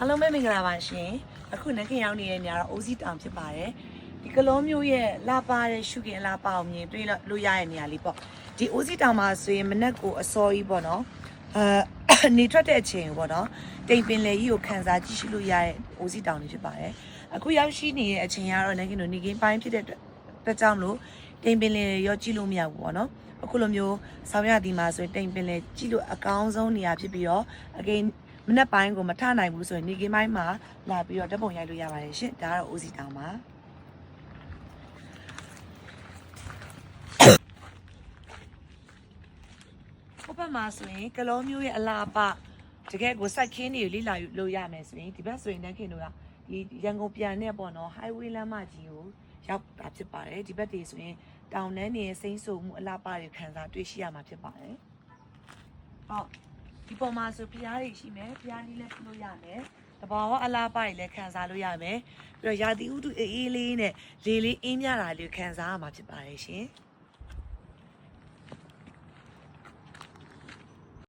အားလုံးပဲမင်္ဂလာပါရှင်အခုနခင်ရောက်နေတဲ့နေရာတော့အိုးစီတောင်ဖြစ်ပါတယ်ဒီကလောမျိုးရဲ့လာပါတဲ့ရှုခင်လာပါအောင်မြင်တွေ့လို့ရတဲ့နေရာလေးပေါ့ဒီအိုးစီတောင်မှာဆိုရင်မနက်ကိုအစောကြီးပေါ့နော်အဲနေထွက်တဲ့အချိန်ပေါ့နော်တိမ်ပင်လေကြီးကိုခန်းစားကြည့်ရှုလို့ရတဲ့အိုးစီတောင်လေးဖြစ်ပါတယ်အခုရောက်ရှိနေတဲ့အချိန်ကတော့နခင်တို့နေကင်းပိုင်းဖြစ်တဲ့အတွက်ကြောင့်လို့တိမ်ပင်လေရောကြည့်လို့မရဘူးပေါ့နော်အခုလိုမျိုးဆောင်းရသည်မှာဆိုရင်တိမ်ပင်လေကြည့်လို့အကောင်းဆုံးနေရာဖြစ်ပြီးတော့အကိန်း မနက်ပိုင်းကိုမထနိုင်ဘူးဆိုရင်နေကင်းပိုင်းမှာလာပြီးတော့ဓာတ်ပုံရိုက်လို့ရပါတယ်ရှင်ဒါကတော့အိုစီတောင်ပါဟိုဘက်မှာဆိုရင်ကလောမျိုးရဲ့အလားပတကယ်ကိုစိုက်ခင်းတွေလေးလာယူလို့ရမယ်ဆိုရင်ဒီဘက်ဆိုရင်တန်းခင်တို့ကဒီရန်ကုန်ပြန်နဲ့ပေါ့နော် highway လမ်းမကြီးကိုရောက်တာဖြစ်ပါတယ်ဒီဘက်တွေဆိုရင်တောင်တန်းနေစိမ့်ဆူမှုအလားပတွေခံစားတွေ့ရှိရမှာဖြစ်ပါတယ်ဟုတ် ဒီပေါ်မှာဆိုဖျားတွေရှိမယ်ဖျားလေးလည်းပြလို့ရမယ်တဘာဝအလားပတွေလည်းခံစားလို့ရမယ်ပြီးတော့ရာသီဥတုအေးအေးလေးနဲ့လေလေးအင်းမြတာလေးကိုခံစားရမှာဖြစ်ပါတယ်ရှင်